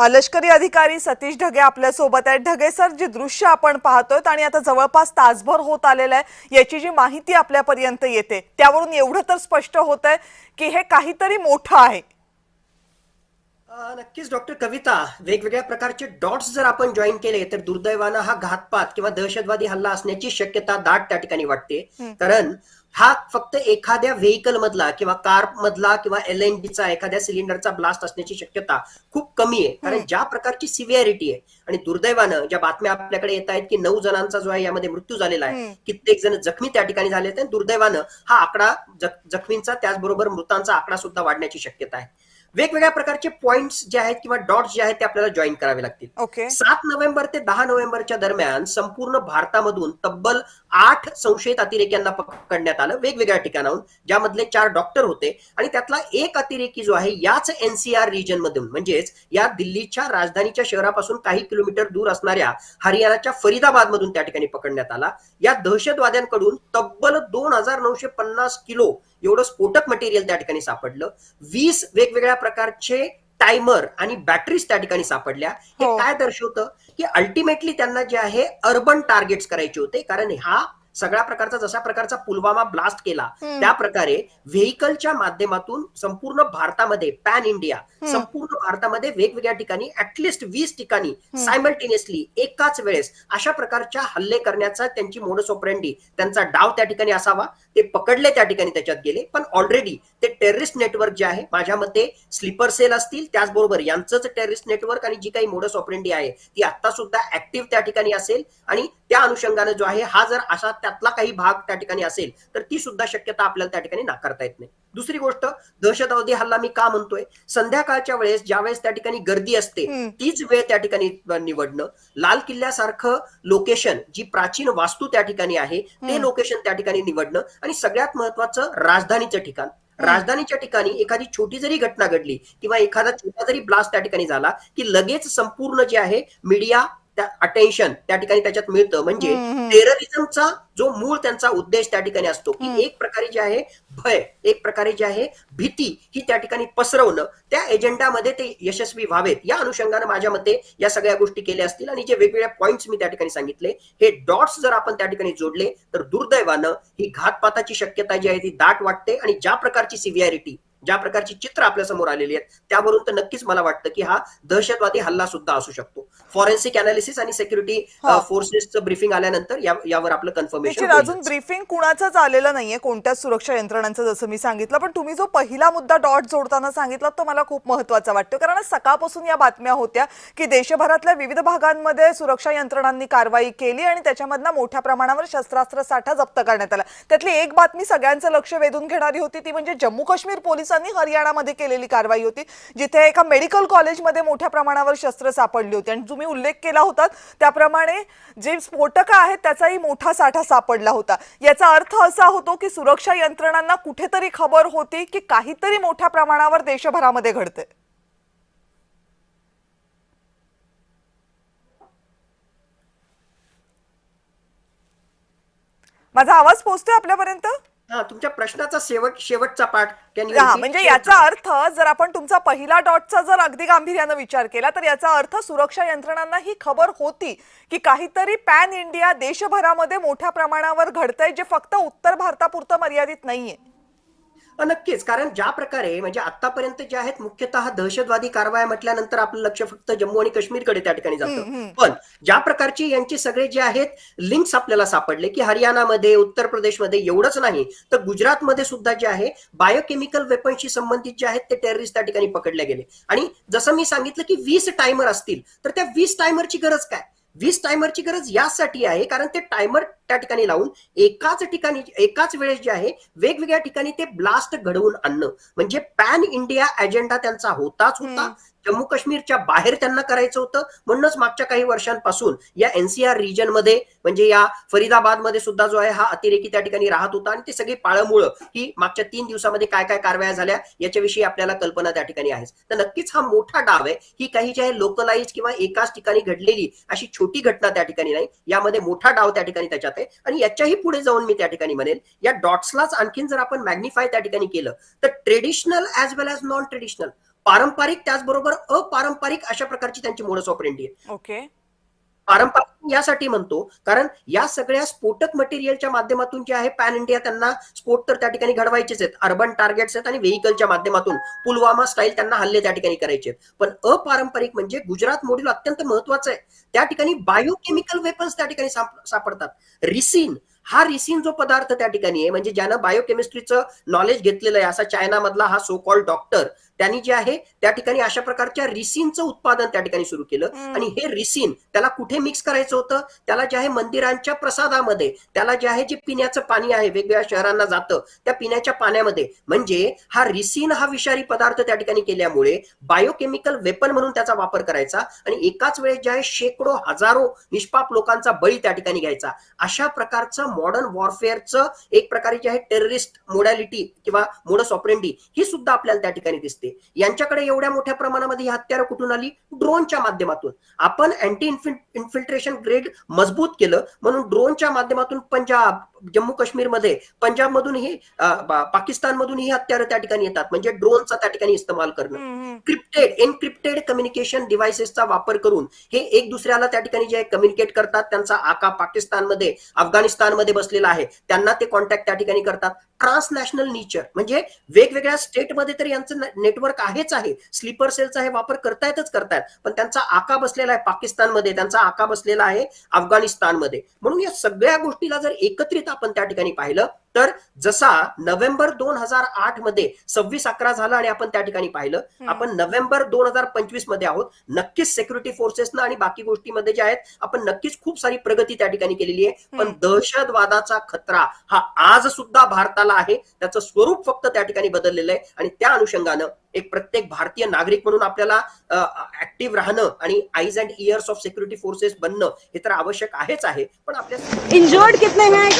लष्करी अधिकारी सतीश ढगे आपल्यासोबत आहेत. ढगे सर जे दृश्य आपण पाहतोय आणि आता जवळपास तासभर होत आलेलं आहे याची जी माहिती आपल्यापर्यंत येते त्यावरून एवढं तर स्पष्ट होत आहे की हे काहीतरी मोठं आहे. नक्कीच डॉक्टर कविता वेगवेगळ्या प्रकारचे डॉट्स जर आपण जॉईन केले तर दुर्दैवानं हा घातपात किंवा दहशतवादी हल्ला असण्याची शक्यता दाट त्या ठिकाणी वाटते. कारण हा फक्त एखाद्या व्हेकल मधला किंवा कार मधला किंवा एल एन चा एखाद्या सिलेंडरचा ब्लास्ट असण्याची शक्यता खूप कमी आहे. कारण ज्या प्रकारची सिव्हिअरिटी आहे आणि दुर्दैवानं ज्या बातम्या आपल्याकडे येत आहेत की नऊ जणांचा जो आहे यामध्ये मृत्यू झालेला आहे. कित्येक जण जखमी त्या ठिकाणी झाले आहेत आणि दुर्दैवानं हा आकडा जख- जखमींचा त्याचबरोबर मृतांचा आकडा सुद्धा वाढण्याची शक्यता आहे. वेगवेगळ्या प्रकारचे पॉइंट्स जे आहेत किंवा डॉट्स जे आहेत ते आपल्याला जॉईन करावे लागतील. ओके सात नोव्हेंबर ते दहा नोव्हेंबरच्या दरम्यान संपूर्ण भारतामधून तब्बल आठ संशयित अतिरेक्यांना पकडण्यात आलं वेगवेगळ्या ठिकाणाहून ज्यामधले चार डॉक्टर होते. आणि त्यातला एक अतिरेकी जो आहे याच एनसीआर रिजन मधून म्हणजेच या दिल्लीच्या राजधानीच्या शहरापासून काही किलोमीटर दूर असणाऱ्या हरियाणाच्या फरीदाबाद मधून त्या ठिकाणी पकडण्यात आला. या दहशतवाद्यांकडून तब्बल दोन हजार नऊशे पन्नास किलो एवढं स्फोटक मटेरियल त्या ठिकाणी सापडलं. वीस वेगवेगळ्या प्रकारचे टायमर आणि बॅटरीज त्या ठिकाणी सापडल्या. हे हो. काय दर्शवतं? की अल्टिमेटली त्यांना जे आहे अर्बन टार्गेट्स करायचे होते. कारण हा सगळ्या प्रकारचा जसा प्रकारचा पुलवामा ब्लास्ट केला. त्या प्रकारे व्हेकलच्या माध्यमातून संपूर्ण भारतामध्ये पॅन इंडिया संपूर्ण भारतामध्ये वेगवेगळ्या ठिकाणी ऍटलिस्ट वीस ठिकाणी सायमल्टेनियसली एकाच वेळेस अशा प्रकारच्या हल्ले करण्याचा त्यांची मोडस ऑपरेंडी त्यांचा डाव त्या ठिकाणी असावा ते पकडले त्या ठिकाणी त्याच्यात गेले पण ऑलरेडी ते टेररिस्ट नेटवर्क जे आहे माझ्या मते स्लीपर सेल असतील त्याचबरोबर यांचंच टेररिस्ट नेटवर्क आणि जी काही मोडस ऑपरेंडी आहे ती आता सुद्धा ऍक्टिव्ह त्या ठिकाणी असेल आणि त्या अनुषंगाने जो आहे हा जर असा त्यातला काही भाग त्या ठिकाणी असेल तर ती सुद्धा शक्यता आपल्याला त्या ठिकाणी नाकारता येत नाही. दुसरी गोष्ट दहशतवादी हल्ला मी का म्हणतोय? संध्याकाळच्या वेळेस ज्या वेळेस त्या ठिकाणी गर्दी असते. तीच वेळ त्या ठिकाणी निवडणं. लाल किल्ल्यासारखं लोकेशन जी प्राचीन वास्तू त्या ठिकाणी आहे ते लोकेशन त्या ठिकाणी निवडणं आणि सगळ्यात महत्वाचं राजधानीचं ठिकाण. राजधानीच्या ठिकाणी एखादी छोटी जरी घटना घडली किंवा एखादा छोटा जरी ब्लास्ट त्या ठिकाणी झाला की लगेच संपूर्ण जे आहे मीडिया त्या अटेन्शन त्या ठिकाणी त्याच्यात मिळतं म्हणजे. टेररिझमचा जो मूळ त्यांचा उद्देश त्या ठिकाणी असतो. की एक प्रकारे जे आहे भय एक प्रकारे जे आहे भीती ही त्या ठिकाणी पसरवणं त्या एजेंडामध्ये ते यशस्वी व्हावेत या अनुषंगाने माझ्या मते या सगळ्या गोष्टी केल्या असतील आणि जे वेगवेगळे पॉइंट्स मी त्या ठिकाणी सांगितले हे डॉट्स जर आपण त्या ठिकाणी जोडले तर दुर्दैवानं ही घातपाताची शक्यता जी आहे ती दाट वाटते आणि ज्या प्रकारची सिव्हिअरिटी ज्या प्रकारची चित्र आपल्यासमोर आलेली आहेत त्यावरून तर नक्कीच मला वाटतं की हा दहशतवादी हल्ला सुद्धा असू शकतो. फॉरेन्सिक अनालिसिस आणि सिक्युरिटी. फोर्सेसचं ब्रिफिंग आल्यानंतर यावर आपलं कन्फर्मेशन निश्चित अजून ब्रीफिंग कुणाचंच आलेलं नाहीये कोणत्याच सुरक्षा यंत्रणांचं जसं मी सांगितलं पण तुम्ही जो पहिला मुद्दा डॉट जोडताना सांगितला तो मला खूप महत्त्वाचा वाटतो. कारण सकाळपासून या बातम्या होत्या की देशभरातल्या विविध भागांमध्ये सुरक्षा यंत्रणांनी कारवाई केली आणि त्याच्यामधनं मोठ्या प्रमाणावर शस्त्रास्त्र साठा जप्त करण्यात आला. त्यातली एक बातमी सगळ्यांचं लक्ष वेधून घेणारी होती ती म्हणजे जम्मू काश्मीर पोलिसांनी हरियाणामध्ये केलेली कारवाई होती जिथे एका मेडिकल कॉलेजमध्ये मोठ्या प्रमाणावर शस्त्र सापडली होती. आणि तुम्ही उल्लेख केला होता त्याप्रमाणे जे स्फोटक आहेत त्याचाही मोठा साठा सापडला होता. याचा अर्थ असा होतो की सुरक्षा यंत्रणांना कुठेतरी खबर होती की काहीतरी मोठ्या प्रमाणावर देशभरामध्ये घडते माझा आवाज पोहोचतोय आपल्यापर्यंत? हा तुमच्या प्रश्नाचा शेवट शेवटचा पाठ हा? म्हणजे याचा अर्थ जर आपण तुमचा पहिला डॉटचा जर अगदी गांभीर्यानं विचार केला तर याचा अर्थ सुरक्षा यंत्रणांना ही खबर होती की काहीतरी पॅन इंडिया देशभरामध्ये मोठ्या प्रमाणावर घडतंय जे फक्त उत्तर भारतापुरतं मर्यादित नाहीये नक्कीच. कारण ज्या प्रकारे म्हणजे आतापर्यंत जे आहेत मुख्यतः दहशतवादी कारवाया म्हटल्यानंतर आपलं लक्ष फक्त जम्मू आणि काश्मीरकडे त्या ठिकाणी जातं. पण ज्या प्रकारची यांचे सगळे जे आहेत लिंक्स आपल्याला सापडले की हरियाणामध्ये उत्तर प्रदेशमध्ये एवढंच नाही तर गुजरातमध्ये सुद्धा जे आहे बायोकेमिकल वेपनशी संबंधित जे आहेत ते टेररिस्ट त्या ठिकाणी पकडले गेले. आणि जसं मी सांगितलं की वीस टायमर असतील तर त्या वीस टायमरची गरज काय? वीस टायमरची गरज यासाठी आहे कारण ते टायमर त्या ठिकाणी लावून एकाच ठिकाणी एकाच वेळेस जे आहे वेगवेगळ्या ठिकाणी ते ब्लास्ट घडवून आणणं. म्हणजे पॅन इंडिया अजेंडा त्यांचा होताच होता. जम्मू काश्मीरच्या बाहेर त्यांना करायचं होतं. म्हणूनच मागच्या काही वर्षांपासून या एनसीआर रिजनमध्ये म्हणजे या फरीदाबादमध्ये सुद्धा जो आहे हा अतिरेकी त्या ठिकाणी राहत होता. आणि ते सगळी पाळमुळं ही मागच्या तीन दिवसामध्ये काय काय कारवाया झाल्या याच्याविषयी आपल्याला कल्पना त्या ठिकाणी आहे तर नक्कीच हा मोठा डाव आहे. ही काही जे आहे लोकलाइज किंवा एकाच ठिकाणी घडलेली अशी छोटी घटना त्या ठिकाणी नाही. यामध्ये मोठा डाव त्या ठिकाणी त्याच्यात आहे. आणि याच्याही पुढे जाऊन मी त्या ठिकाणी म्हणेल या डॉट्सलाच आणखीन जर आपण मॅग्निफाय त्या ठिकाणी केलं तर traditional as well as non traditional पारंपरिक त्याचबरोबर अपारंपरिक अशा प्रकारची त्यांची मोडस ऑपरेंडी आहे. ओके. पारंपरिक यासाठी म्हणतो कारण या सगळ्या स्फोटक मटेरियलच्या माध्यमातून जे आहे पॅन इंडिया त्यांना स्फोट तर त्या ठिकाणी घडवायचेच आहेत. अर्बन टार्गेट्स आहेत आणि व्हेकलच्या माध्यमातून पुलवामा स्टाईल त्यांना हल्ले त्या ठिकाणी करायचे आहेत. पण अपारंपरिक म्हणजे गुजरात मॉड्यूल अत्यंत महत्वाचं आहे. त्या ठिकाणी बायोकेमिकल वेपन्स त्या ठिकाणी साप- सापडतात. रिसिन हा रिसिन जो पदार्थ त्या ठिकाणी आहे म्हणजे ज्यानं बायोकेमिस्ट्रीचं नॉलेज घेतलेलं आहे असा चायनामधला हा सो कॉल डॉक्टर त्यांनी जे आहे त्या ठिकाणी अशा प्रकारच्या रिसिनचं उत्पादन त्या ठिकाणी सुरू केलं. आणि हे रिसिन त्याला कुठे मिक्स करायचं होतं? त्याला जे आहे मंदिरांच्या प्रसादामध्ये त्याला जे आहे जे पिण्याचं पाणी आहे वेगवेगळ्या शहरांना जातं त्या पिण्याच्या पाण्यामध्ये. म्हणजे हा रिसिन हा विषारी पदार्थ त्या ठिकाणी केल्यामुळे बायोकेमिकल वेपन म्हणून त्याचा वापर करायचा आणि एकाच वेळेस जे आहे शेकडो हजारो निष्पाप लोकांचा बळी त्या ठिकाणी घ्यायचा. अशा प्रकारचं मॉडर्न वॉरफेअरचं एक प्रकारे जे आहे टेररिस्ट मोडॅलिटी किंवा मोडस ऑपरेंडी ही सुद्धा आपल्याला त्या ठिकाणी दिसते. यांच्याकडे एवढ्या मोठ्या प्रमाणामध्ये ही हत्यारं कुठून आली? ड्रोनच्या माध्यमातून. आपण अँटी इन्फिल्ट्रेशन ग्रेड मजबूत केलं म्हणून ड्रोनच्या माध्यमातून पंजाब जम्मू काश्मीरमध्ये पंजाबमधून ही पाकिस्तानमधून ही हत्यारं त्या ठिकाणी येतात. म्हणजे ड्रोनचा त्या ठिकाणी इस्तेमाल करणं. क्रिप्टेड एनक्रिप्टेड कम्युनिकेशन डिव्हायसेसचा वापर करून हे एक दुसऱ्याला त्या ठिकाणी जे कम्युनिकेट करतात त्यांचा आका पाकिस्तानमध्ये अफगाणिस्तानमध्ये बसलेला आहे. त्यांना ते कॉन्टॅक्ट त्या ठिकाणी करतात. ट्रान्सनॅशनल नेचर म्हणजे वेगवेगळ्या स्टेटमध्ये तर यांचं नेटवर्क आहेच आहे. स्लीपर सेलचा हे वापर करतायतच करतायत. पण त्यांचा आका बसलेला आहे पाकिस्तानमध्ये. त्यांचा आका बसलेला आहे अफगाणिस्तानमध्ये. म्हणून या सगळ्या गोष्टीला जर एकत्रित आपण त्या ठिकाणी पाहिलं तर जसा नोव्हेंबर दोन हजार आठमध्ये सव्वीस अकरा झाला आणि आपण त्या ठिकाणी पाहिलं. आपण नोव्हेंबर दोन हजार पंचवीसमध्ये आहोत. नक्कीच सिक्युरिटी फोर्सेसनं आणि बाकी गोष्टीमध्ये जे आहेत आपण नक्कीच खूप सारी प्रगती त्या ठिकाणी केलेली आहे. पण. दहशतवादाचा खतरा हा आज सुद्धा भारताला आहे. त्याचं स्वरूप फक्त त्या ठिकाणी बदललेलं आहे. आणि त्या अनुषंगानं एक प्रत्येक भारतीय नागरिक म्हणून आपल्याला ऍक्टिव्ह राहणं आणि eyes and ears of security forces बनणं हे तर आवश्यक आहेच आहे. पण आपल्या इंजर्ड कितने हैं?